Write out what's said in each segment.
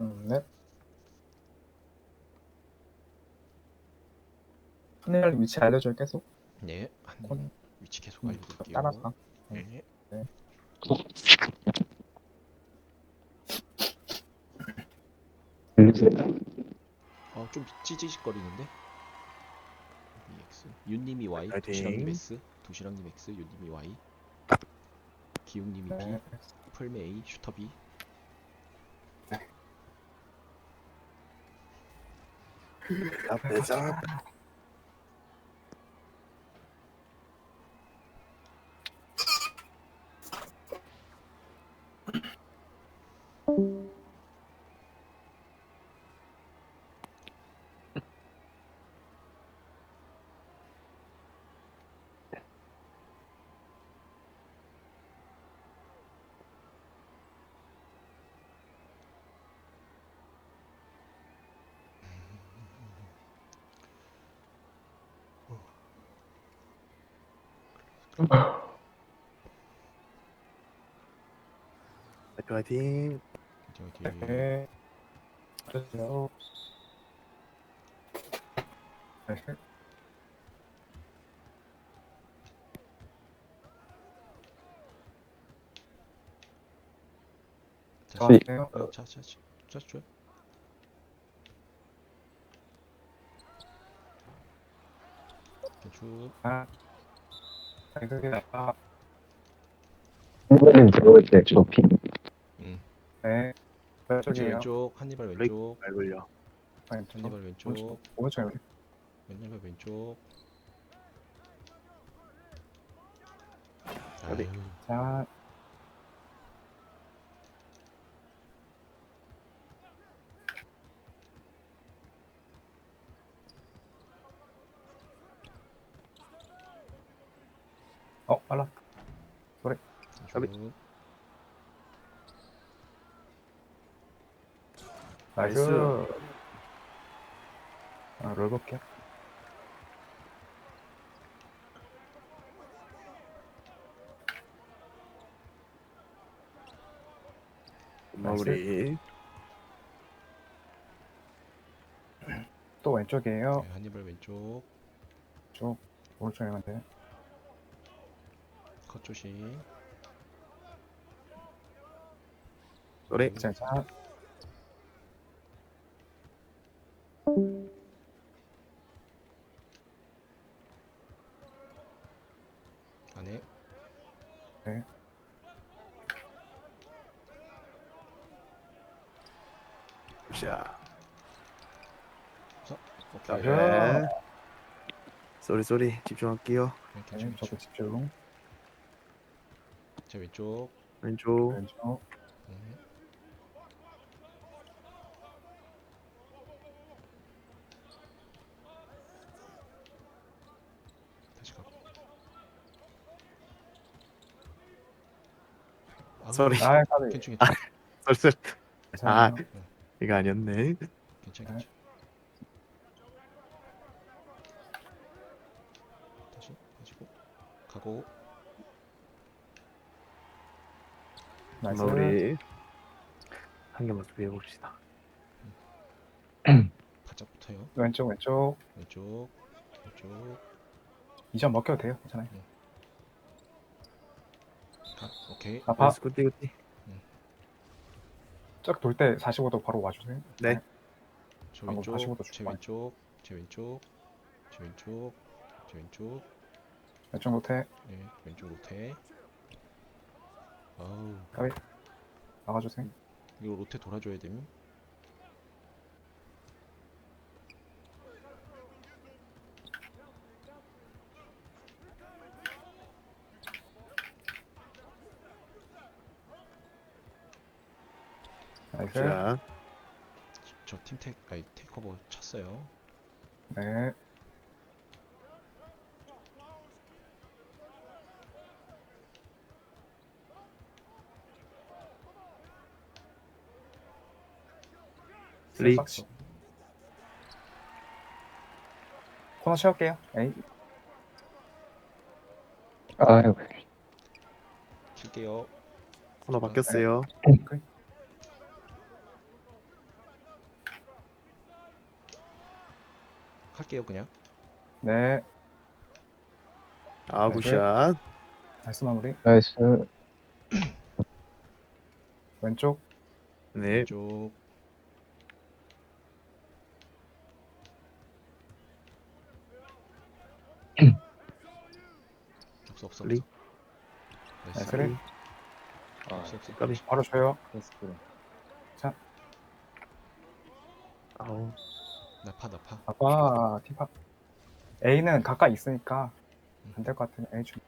음, 네. 하늘 위치 알려줘요 계속. 네, 한 콘 위치 계속 음, 알려드릴게요. 따라가. 네. 어, 좀 찌지직거리는데? EX. 윤님이 Y, 파이팅. 도시락님 X, 도시락님 X, 윤님이 Y, 기웅님이 B, 네. 풀메 A, 슈터 B. 앞에 서 화이팅 어디. 네. 알려줘요. 네. 자, 아, 자, 네. 어, 자, 자, 자, 자, 자. 쭉. 아. 네, 그게 아, 한번은 들어올 때 조피 음. 네. 왼쪽이에요. 왼쪽, 브레이크. 왼쪽, 잘 걸려. 한니발 왼쪽, 오른쪽. 한니발 왼쪽. 아유, 자, 어, 빨라. 가비. 쭉. 나이스. 나이스. 아, 롤 볼게요. 마무리 또 왼쪽이에요. 네, 한니발 왼쪽. 쭉. 오른쪽에 가면 돼. 컷 조심. 쏘리 자, 자. 안에. 자 오케이. 자, 네. 쏘리 쏘리 집중할게요 왼쪽, 네. 저도 집중. 제 왼쪽. 왼쪽 왼쪽. 네. 다시 가고. 아, 쏘리 아, 까비. 괜찮 괜찮 쏠쏠 아. 괜찮아요. 이거 아니었네 괜찮 네. 다시 가지고 가고 나이스. 마무리 한 개만 더 해봅시다 바짝 붙어요. 왼쪽, 왼쪽. 왼쪽 왼쪽 이점 먹혀도 돼요. 괜찮아요. 가. 오케이. 아파. 나이스 굿띠 굿띠 쫙 돌 때 45도 바로 와주세요. 네저 방금 왼쪽, 다시 보도 제 좋아요. 왼쪽, 제 왼쪽, 제 왼쪽, 제 왼쪽, 왼쪽 못해. 네, 왼쪽 로테. 아우, 나가주세요. 이거 로테 돌아줘야 됨. 나이스. 자 저 팀텍, 아니 테이크오버 쳤어요. 네. 브레이크. 코너 채울게요. 에이, 아, 줄게요. 코너 네. 바뀌었어요. 할게요 그냥. 네. 아구샷. 나이스 마무리. 나이스 왼쪽. 네. 쪽 없어 없어 리. 없어 나이스 나이스 리. 없어 없어 까비. 바로 줘요. 아우. 나파 나파 아빠 티파. A는 가까이 있으니까 안 될 것 같으면 A 좀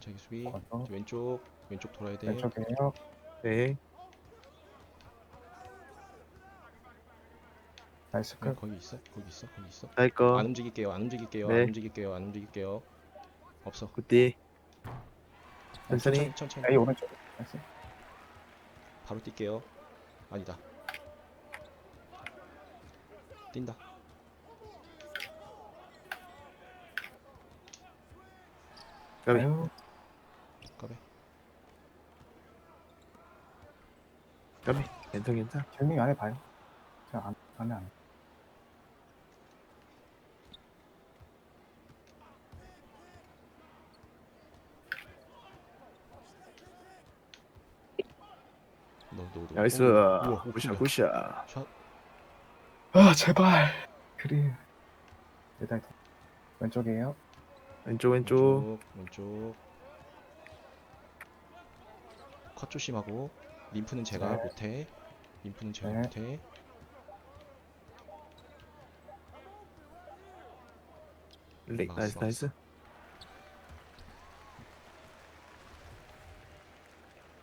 저기 수비 건너. 왼쪽 왼쪽 돌아야 돼 왼쪽이에요. 네. 나이스 네, 끝. 거기 있어 거기 있어 거기 있어 할 거. 안 움직일게요 안 움직일게요 네. 안 움직일게요 안 움직일게요 없어 굿디. 천천히. 천천히 천천히 A 오른쪽. 나이스. 바로 뛸게요 아니다 뛴다 까비. 아유, 까비 까비. 괜찮 괜찮. 질문이 안에 봐요. 제가 안, 안에 안. 너너너 나이스. 우와 굿샷 굿샷. 샷 아 제발. 그림. 일단 왼쪽이에요. 왼쪽 왼쪽. 왼쪽 왼쪽 컷 조심하고 림프는 제가 네. 못해 림프는 제가 네. 못해 리. 막았어, 나이스 나이스.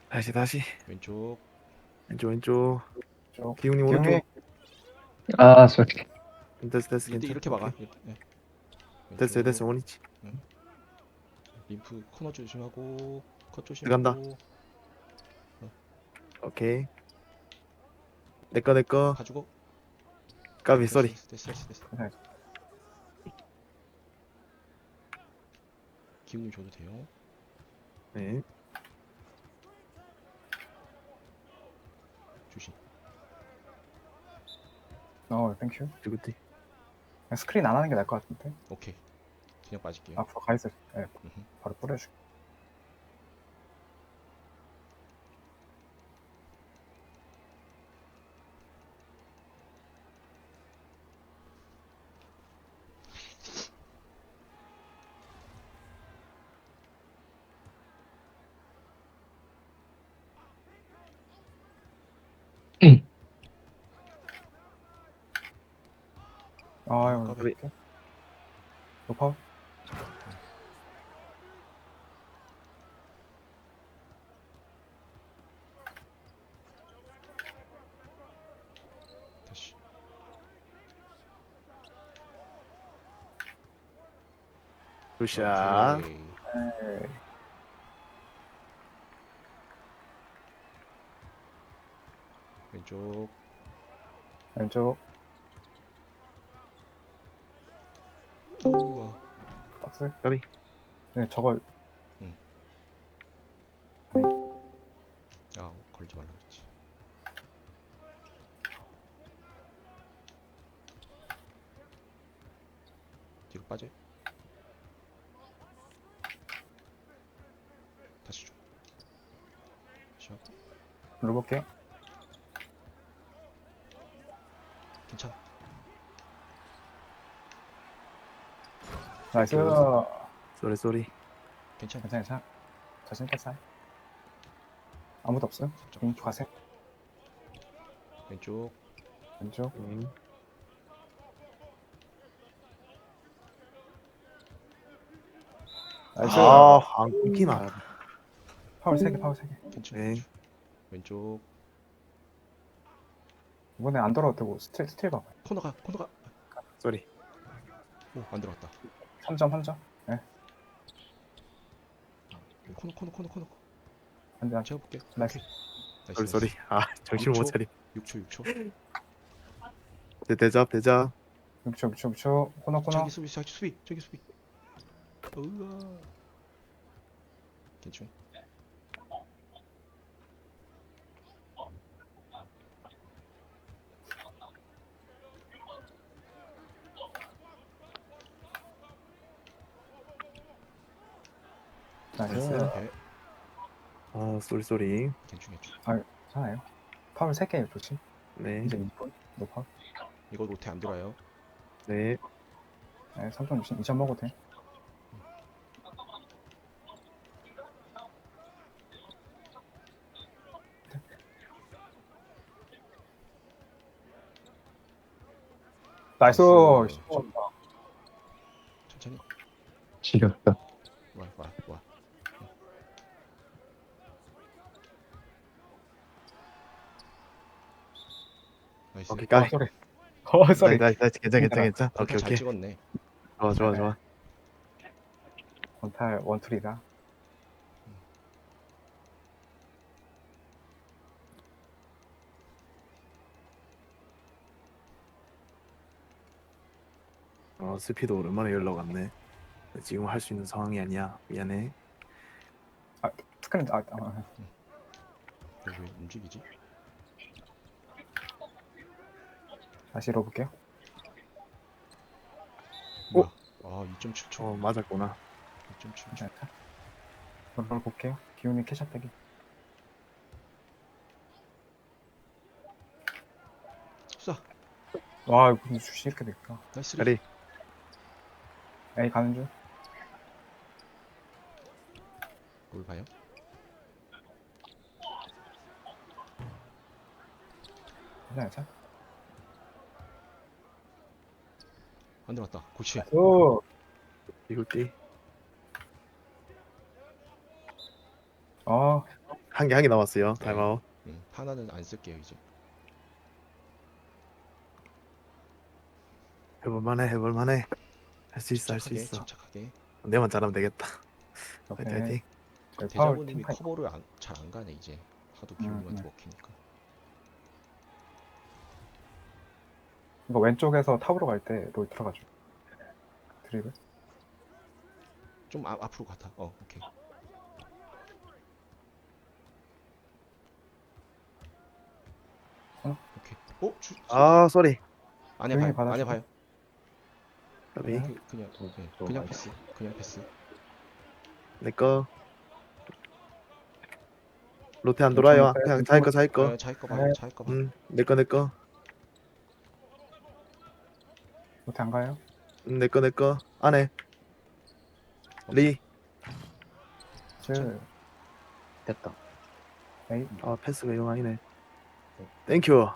다시 다시. 왼쪽 왼쪽 왼쪽. 쪽. 기웅님 기웅이 오른쪽. 아, 쏘리. 됐어 됐어 이때 괜찮. 이렇게 막아 이렇게, 네. 됐어 왼쪽, 됐어 원위치. 림프 코너 조심하고 컷 들어간다. 조심하고 오케이. 내꺼 내꺼. 가지고 까비 쏘리. 됐어 됐어 됐어, 됐어. 괜찮아요. 기운님 줘도 돼요 네. 조심 어, 땡큐. 그냥 스크린 안 하는 게 나을 것 같은데. 오케이 그냥 빠질게요 앞으로 가 있을 때 네, 음흠. 바로 뿌려줄게. 까비. 이렇게. 높아. 다시 굿샷. 오케이. 네. 왼쪽 왼쪽 박스. 까비. 네, 저걸 아 걸지 말라 그랬지 뒤로 빠져 다시 줘 샷. 눌러볼게. 괜찮아 나이스. 쏘리 쏘리. 괜찮아 괜찮아, 괜찮아. 자신 쌀. 아무도 없어요? 응, 가세. 왼쪽 왼쪽. 응. 나이스. 아, 안 끊기나. 파울 3개, 파울 3개. 괜찮아 네. 왼쪽 이번에 안 돌아도 되고 스틸, 스틸 봐봐요. 코너가 코너가 쏘리. 오안 들어갔다 3점, 3점. 코너 코너 코너 코너 안 돼, 안 돼. 제가 볼게 나이스. 쏘리 쏘리. 아, 정신 못 차리. 6초 6초 대 대잡 대잡. 6초, 6초, 6초. 코너, 코너. 저기 수비 저기 수비 저기 수비 우와 괜찮 나이스. 오케이. 아 쏘리 쏘리. 괜찮 괜찮. 괜찮아요. 파울 3개 조심. 네. 이제 2분. 높아. 이거 노태 안 돌아요. 네. 네, 3점 조심. 2점 먹어도 돼. 나이스. 천천히. 지렸다. 와, 와, 와. 오케이 어, 까이. 쏘리. 어, 쏘리. 나이스 나이스 괜찮아 괜찮아 괜찮아. 오케이, 오케이 잘 오케이. 찍었네. 좋아 좋아 좋아. 원탈 원툴이다. 어 스피드 오랜만에 연락 왔네. 지금 할 수 있는 상황이 아니야. 미안해. 스크린 아, 아, 왜, 왜 움직이지? 다시 읽어볼게요. 뭐야? 아, 2.7초. 어 맞았구나. 2.7초. 괜찮다. 롤 볼게요. 기운이 캐샷 빼기. 쏴. 와, 이거 무슨 슛이 이렇게 될까? 나이스. 자리. 에이, 가는 중. 뭘 봐요? 괜찮아, 괜찮아. 안 들어갔다. 고치. 오! 이거 띠. 어, 한개 한 개 남았어요. 네. 타임아웃. 응. 하나는 안 쓸게요, 이제. 해볼만해 해볼만해. 할 수 있어 할 수 침착하게, 있어. 침착하게. 내만 잘하면 되겠다. 오케이. 화이팅 화이팅. 파울 대자보님이 팀파이. 커버를 잘 안 가네, 이제. 하도 음, 기용한테 음. 먹히니까. 이거 왼쪽에서 탑으로 갈때롤 들어가죠. 드리블. 좀 앞, 앞으로 갔다. 어, 오케이. 어? 오케이. 어? 주, 아 쏘리. 안에 조용히 봐요. 안에 받아주고. 봐요. 까비. 그, 그냥 네, 또 그냥. 패스. 그냥 패스. 내 거. 로테 안 돌아요. 좀 그냥 자기 거 자기 거. 어, 자기 거 봐요. 네. 자기 거 봐. 음, 내거내 거. 못해 안 가요? 음, 내거내 거. 안에. 리. 줄. 됐다. 에이. 아 패스가 영 아니네. 땡큐.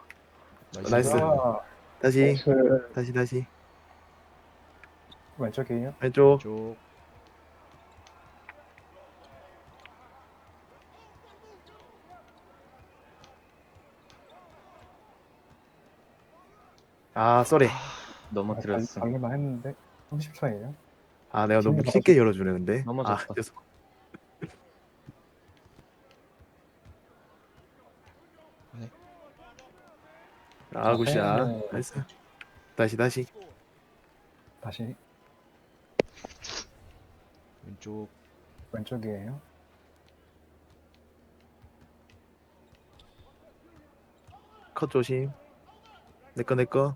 나이스. 아, 다시 그, 다시 다시. 왼쪽이에요. 왼쪽. 쪽. 아 쏘리. 넘어뜨렸어. 방금만 했는데 30초예요. 아 내가 너무 힘이 쉽게 열어주네 근데. 넘어졌다. 아, 죄송. 네. 아 굿샷. 네. 나이스. 다시 다시. 다시 왼쪽. 왼쪽이에요. 컷 조심. 내거내 거.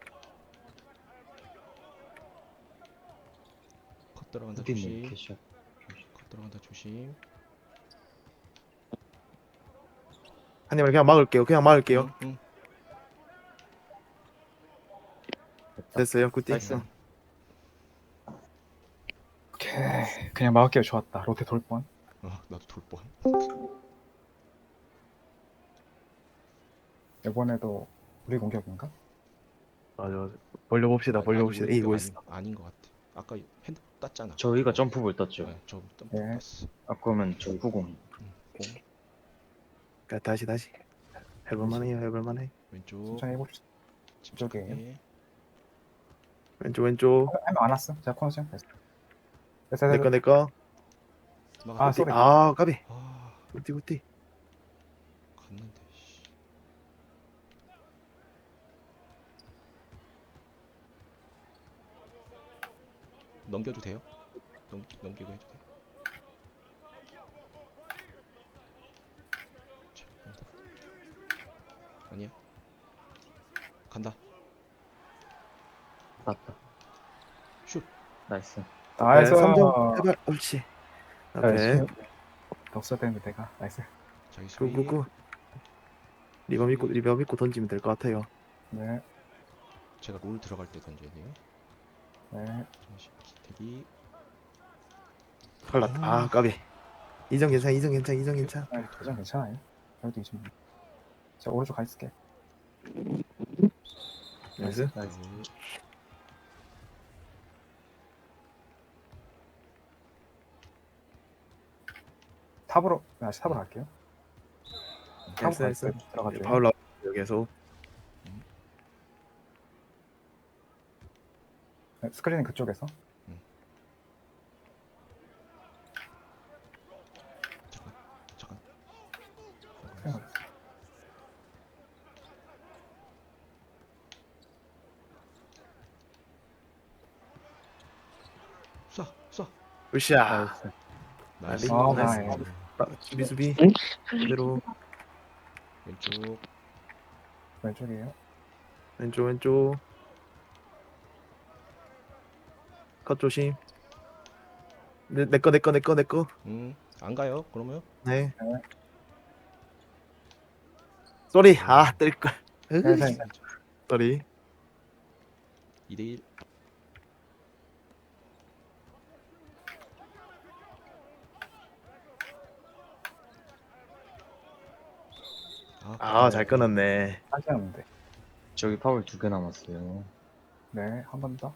컷 들어간다 후디님 조심. 컷 들어간다 조심. 한 입을 그냥 막을게요. 그냥 막을게요. 응, 응. 됐어요. 굿띠. 나이스. 오케이. 그냥 막을게요. 좋았다. 로테 돌 뻔. 어, 나도 돌 뻔. 이번에도 우리 공격인가? 맞아 맞아. 벌려봅시다. 아니, 벌려봅시다. 아니, 이기고 있어. 아닌 것 같아. 아까 핸드 땄잖아. 저희가 점프볼 떴죠. 네, 저땀 예. 땄어. 아까면 저 후공. 그러니까 다시 다시. 해볼만해요. 해볼만해. 왼쪽. 천천히 해봅시다. 침착하게. 이쪽이에요? 왼쪽 왼쪽. 하면 안 왔어. 제가 코너 시작 됐어. 됐어, 내 됐어. 거내 거. 막아. 아, 쏘리. 아 까비. 아, 굿띠 굿띠. 갔는데. 씨. 넘겨도 돼요? 넘, 넘기고 해도 돼. 자, 간다. 아니야. 간다. 맞다. 슛. 나이스. 나이스. 네, 3점. 해발. 옳지. 나이스. 앞에. 넣었어야 되는데 내가 나이스 자기 수비. 구구구. 리버 믿고 리버 믿고 던지면 될 것 같아요. 네 제가 롤 들어갈 때 던져야 돼요. 네. 잠시 기태기. 걸렸다. 아 까비. 이정 괜찮아 이정 괜찮아 이정 괜찮아. 아, 도전 괜찮아요 그래도 이제 자 오른쪽 가 있을게 나이스. 나이스. 탑으로 다시 탑으로 갈게요 탑으로 나이스, 나이스. 갈게요. 들어가죠 파울 나 여기에서 네, 스크린은 그쪽에서 잠깐. 잠깐. 네. 쏴, 쏴. 으쌰. 나이스. 나이스. 아, 나이스. 나이스. 아, 수비 수비. 그대로 왼쪽. 왼쪽이에요 왼쪽 왼쪽. 컷 조심. 내 내 거 내 거 내 거 내 거. 음, 안 가요. 그러면 네. 네. 쏘리. 아 때릴 걸. 네, 네. 쏘리. 2대 1. 아 잘 끊었네. 하지않는데 저기 파울 두 개 남았어요. 네 한 번 더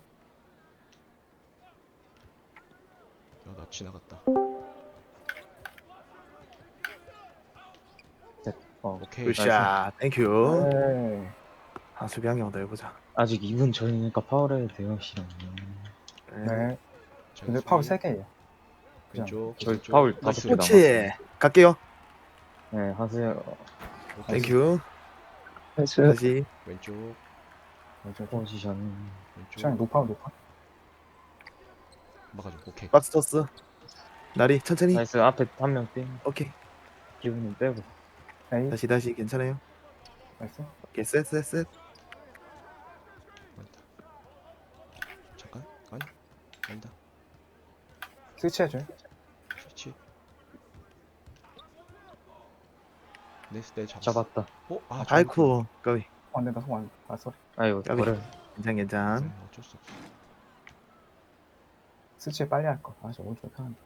야, 나 지나갔다. 어, 오케이. 으쌰. 땡큐. 네 아 수비 한 경 더 해보자. 아직 2분 전이니까 파울해야 돼요, 실험. 네. 자기 근데 수비. 파울 3개예요 왼쪽. 저희 왼쪽. 파울 다섯 나이스. 개 그렇지. 갈게요. 네, 하세요. 오케이. 땡큐. 나이스 다시. 왼쪽. 왼쪽 포지션. 왼쪽. 시간이 높아 높아 막아줘. 오케이. 박스 토스. 나리 천천히. 나이스. 앞에 한 명 띵. 오케이. 기분은 빼고. 에이 다시 다시 괜찮아요. 나이스 오케이 셋셋 셋. 맞다. 잠깐. 아니. 아니다. 스위치 해줘요 그렇지. 네, 네 잡았어. 잡았다. 어? 아, 저기 아이쿠. 까비. 안 된다 손안 아 쏘리 아이고, 까비. 버려. 괜찮 그- 괜찮. 네, 어쩔 수 없어. 스위치 빨리 할 거 아 저 오른쪽 편한데.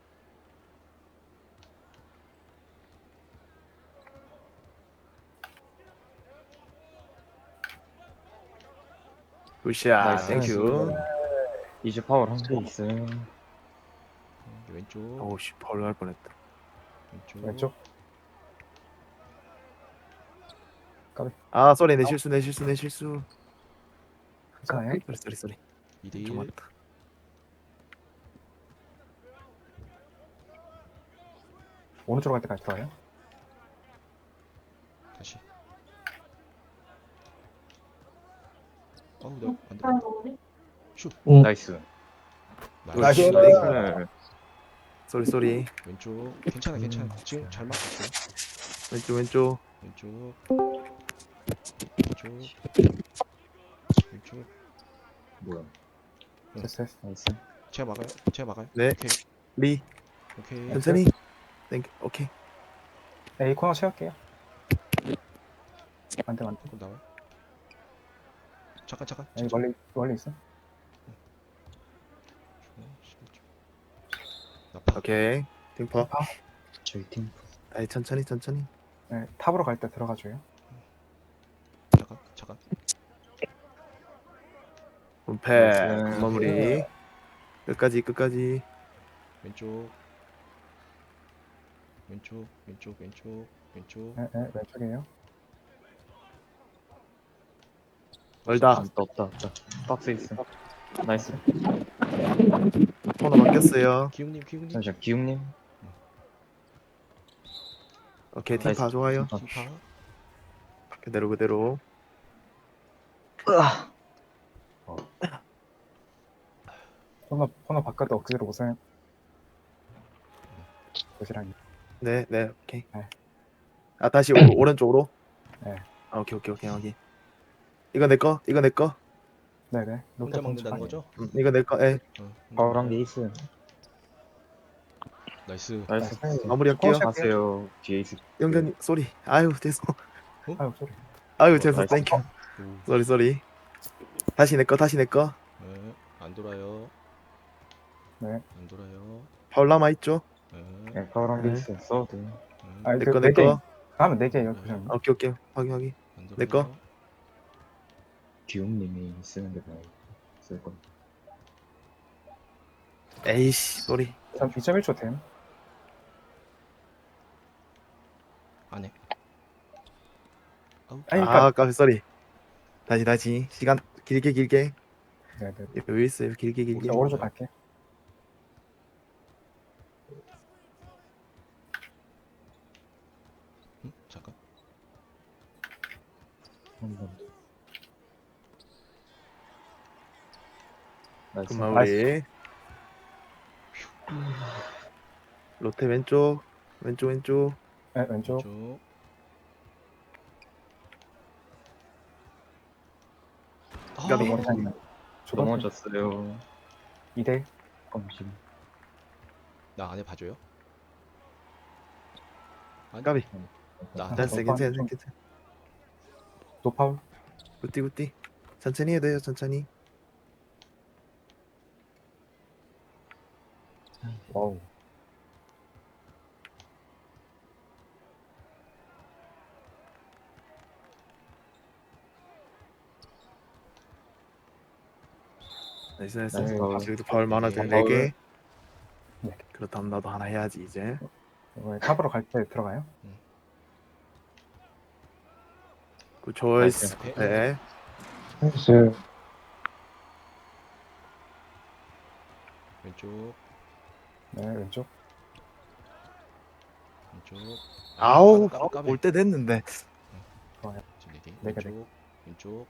나이스. 땡큐. 이제 파울 한개 있어요. 음, 왼쪽. 오우씨 파울 할 뻔했다. 왼쪽. 왼쪽 아 쏘리 내 실수 내 실수 내 실수. 괜찮아요? 쏘리 쏘리 쏘리. 2대 좀 1. 맞다. 오른쪽으로 갈 때까지 들어가요 다시. 어우, 안 돼. 슛. 나이스. 나이스. 나이스. 네. 쏘리 쏘리. 왼쪽. 괜찮아, 괜찮아. 지금 잘 막았어. 왼쪽 왼쪽. 왼쪽. 왼쪽. 왼쪽. 뭐야. 됐어 됐어 나이스. 제가 막아요. 제가 막아요. 네. 오케이. 리 오케이. 천천히. 땡큐. 오케이. 에이 코너 채울게요 안돼 안돼 그럼 나와. 잠깐 잠깐. 에이 멀리 멀리 있어 나 파. 오케이. 팅퍼. 저희 팀. 아이 천천히 천천히. 네 탑으로 갈 때 들어가 줘요 잠깐 잠깐. 분패. 나이스. 마무리. 끝까지 끝까지. 왼쪽. 왼쪽 왼쪽 왼쪽 왼쪽. 네, 네 왼쪽이에요 멀다. 없다, 없다, 없다. 박스 있어. 나이스. 코너 바뀌었어요. 기웅님 기웅님. 잠시만, 기웅님. 오케이 나이스. 팀파 좋아요. 아. 팀파. 그대로 그대로. 코너 코너 바깥에 억지로 오세요 도시락이 네, 네, 오케이. 네. 아 다시 오, 오른쪽으로. 네. 아, 오케이, 오케이, 오케이, 여기. 이거 내 거, 이거 내 거. 네네 혼자 롯데 먹는다는 거죠? 음, 이거 내 거. 에. 어, 혼자 한 먹어요. 개 있어요. 나이스. 나이스. 나이스. 마무리할게요. 어, 하세요. 뒤에 있을. 영자님 쏘리. 아유 됐어. 아유 소리. 아유 됐어. 나이스. 땡큐. 오, 쏘리 쏘리. 다시 내 거 다시 내 거. 네, 안 돌아요. 네. 안 돌아요. 파울 남아 있죠? 파울 한개 네. 있어요. 써도. 네, 아, 내그거내네 개. 거. 다음은 네 개예요. 그냥. 아, 오케이 오케이. 확인 확인. 내 거. 기웅님이 쓰는 게 나을 쓸 겁니다. 에이씨 쏘리. 전 2.1초 됨. 안 해. 아니, 그러니까 아 까비 쏘리. 다시 다시. 시간 길게 길게. 네, 네. 여유 있어요. 길게 길게. 오른쪽 갈게. 음, 잠깐. 한 번. 나이스. 그만 우리. 로테 왼쪽. 왼쪽 왼쪽. 네, 왼쪽. 쭉. 까비. 아. 넘어졌어요. 2대. 검심. 나 안에 봐줘요. 까비. 나 괜찮아 괜찮아 괜찮아. 노파울. 굿띠 굿띠. 천천히 해도 돼요 천천히. 와우. 나이스 나이스. 나이스. 아, 여기도 파울 많아져. 네. 4개. 네. 그렇다면 나도 하나 해야지 이제. 이번에 탑으로 갈 때 들어가요. 굿 초이스. 나이스. 네. 나이스. 왼쪽, 네, 왼쪽. 왼쪽. 아우. 올 때 됐는데. 네 개. 네 개, 네 왼쪽, 왼쪽,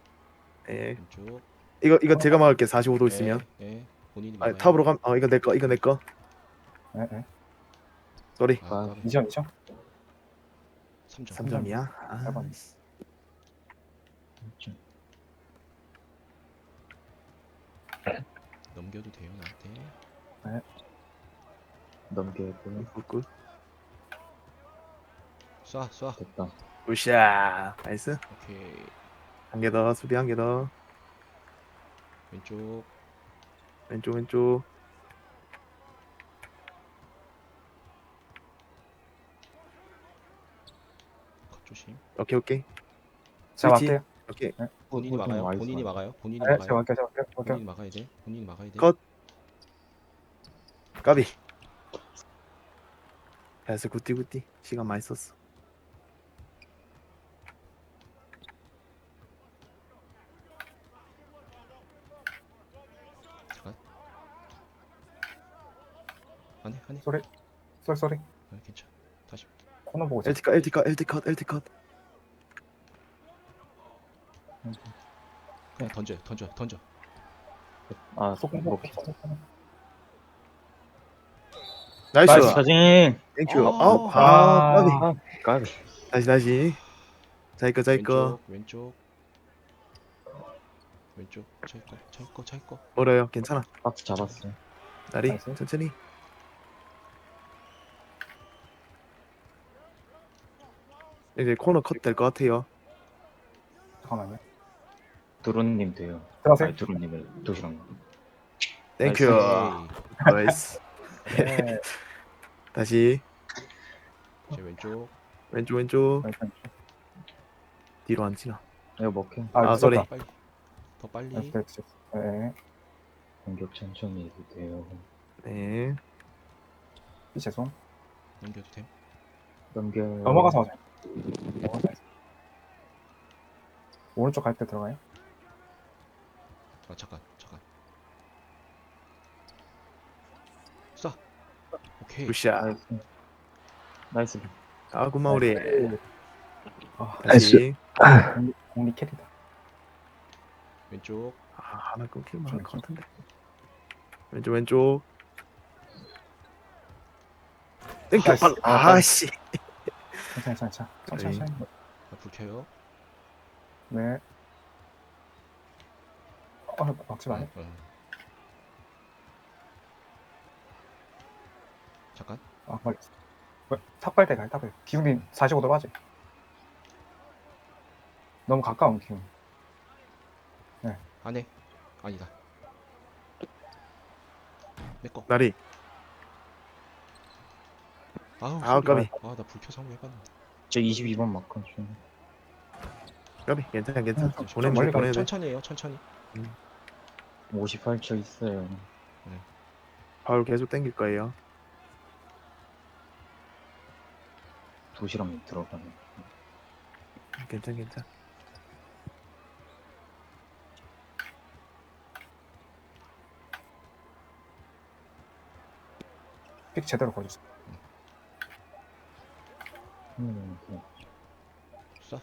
예. 왼쪽. 이거 이거 제가 막을게 45도 있으면. 예, 예. 본인이 아, 막아요. 탑으로 감. 어 이거 내 거. 이거 내 거. 네, 네. 쏘리. 아, 까비. 2점, 2점. 3점. 3점이야. 아. 넘겨도 돼요 나한테. 넘겨고 굿굿. 쏴, 쏴. 됐다. 굿샷. 나이스. 오케이. 한 개 더. 수비 한 개 더. 왼쪽. 왼쪽 왼쪽. 컷 조심. 오케이 오케이. 스위치. 갈게요. 오케이. 본인이 어, 막아요. 와. 본인이 막아요. 본인이 네, 제가 막아요. 제가 갈게요. 오케이. 본인이 막아야 돼. 본인이 막아야 돼. 컷. 까비. 나이스 굿띠 굿띠. 시간 많이 썼어. 안해, 안해. 쏘리. 쏘리, 쏘리. 아, 괜찮아. 다시. 코너 보고 있어. LT 컷 LT 컷 LT 컷 LT 컷. 그냥 던져, 던져, 던져. 아, 소금 뭐, 보고 나이스. 나이스. 사진. 땡큐. 어. 아우 아 까비. 아, 까비. 다시 다시. 자기 거 자기 거. 왼쪽, 왼쪽. 왼쪽. 차이 거, 차이 거, 차이 거. 멀어요. 괜찮아. 박스 잡았어요. 나리 나이스. 천천히. 이제 코너 컷 될 것 같아요. 잠깐만요. 두루님 돼요. 들어가세요. 아니, 두루님을 도시락. 땡큐. 나이스. 네. 다시 제 왼쪽. 왼쪽 왼쪽. 뒤로 안 지나. 이거 먹혀. 아, 아, 쏘리. 쏘리. 빨리. 더 빨리. 네, 네, 네. 네. 공격 천천히 해도 돼요. 네. 이 죄송. 넘겨도 돼. 넘겨. 넘어가서 하자. 넘어가서 하자. 오른쪽 갈 때 들어가요. 아 잠깐, 잠깐. 쏴. 오케이. 굿샷. 나이스. 나이스. 아 굿마 우리. 아, 다시. 공리, 캐리다. 왼쪽. 아 하나 끊기면 할것 같은데. 왼쪽 왼쪽. 땡큐. 나이스. 빨- 아, 아씨. 괜찮아, 괜찮아. 천천히, 네. 천천히. 아, 불 켜요. 네. 어, 막지 마요. 응, 응. 잠깐. 아 걸렸어 왜? 탑발대 가요 탑발. 기운이 45도 빠지. 너무 가까운 기운 안해 아니다. 내꺼 나리. 아우 아, 까비. 아 나 불켜 사무 해봤는데 저 22번 마크 좀 까비 괜찮아 괜찮아. 좀 보내면 멀리 돼 천천히 해요 천천히 58초 있어요. 바울 계속 땡길 거예요. 도시락 들어가네. 괜찮 괜찮. 픽 제대로 걸렸어. 음, 쏴.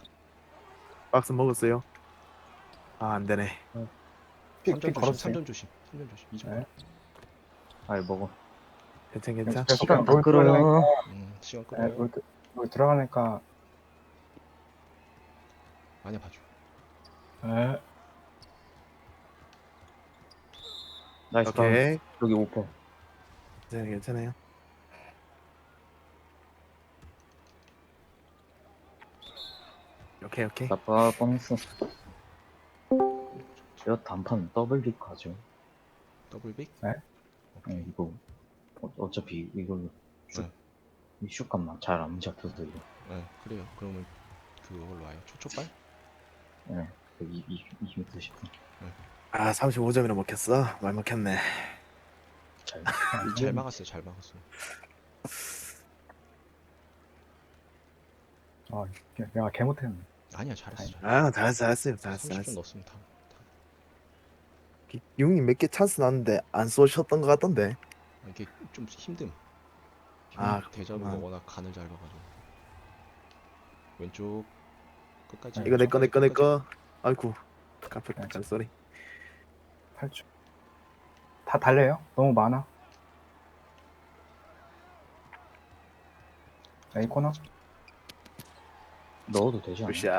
박스 먹었어요? 아 안 되네 픽, 픽 조심 걸어주세요. 선전 조심 선전 조심. 이 정도 네. 아이 먹어. 괜찮 괜찮. 시간 롤안 끌어요. 음 시간 네, 끌어요. 롤, 들- 롤 들어가니까. 많이 봐줘. 네. 나이스 다운 오케이. 여기 오퍼. 괜찮아 괜찮아요. 오케이 오케이. 나빠 뻔했어 제가 단판 더블빅 가죠. 더블빅? 네, 이거 어, 어차피 이걸로 슛, 네. 이 슛값만 잘안 잡혀서 이거. 네 그래요. 그러면 그걸로 와요. 초초빨? 네, 그 이, 이, 2m 10분 아 35점이나 먹혔어? 말 먹혔네. 잘 잘 막았어요 잘 막았어요. 아 내가 개 못했네. 아니야 잘했어 잘했어. 아 잘했어 잘했어요. 잘했어 30점 잘했어. 넣었으면 다, 다. 용님 몇개 찬스 났는데 안 쏘셨던 것 같던데. 아, 이게 좀 힘듦. 아, 대접은 그렇구나. 워낙 간을 잘 봐가지고. 왼쪽 끝까지 이거 내 거 내 거 내 거 아이고 네. 깜빡 쏘리 8초 다 달래요? 너무 많아? 자, 이 코너? 넣어도 되지 않나? 굿샷.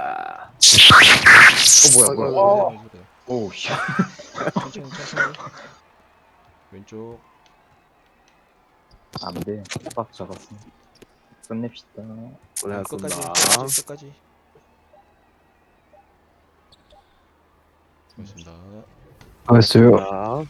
어 뭐야 뭐야. 어. 오우 씨. 천천히 천천히 왼쪽. 아, 네. 안돼 빡 잡았어. 끝냅시다. 아, 아, 끝까지 끝까지, 끝까지. 고맙습니다. 알았어요. 아.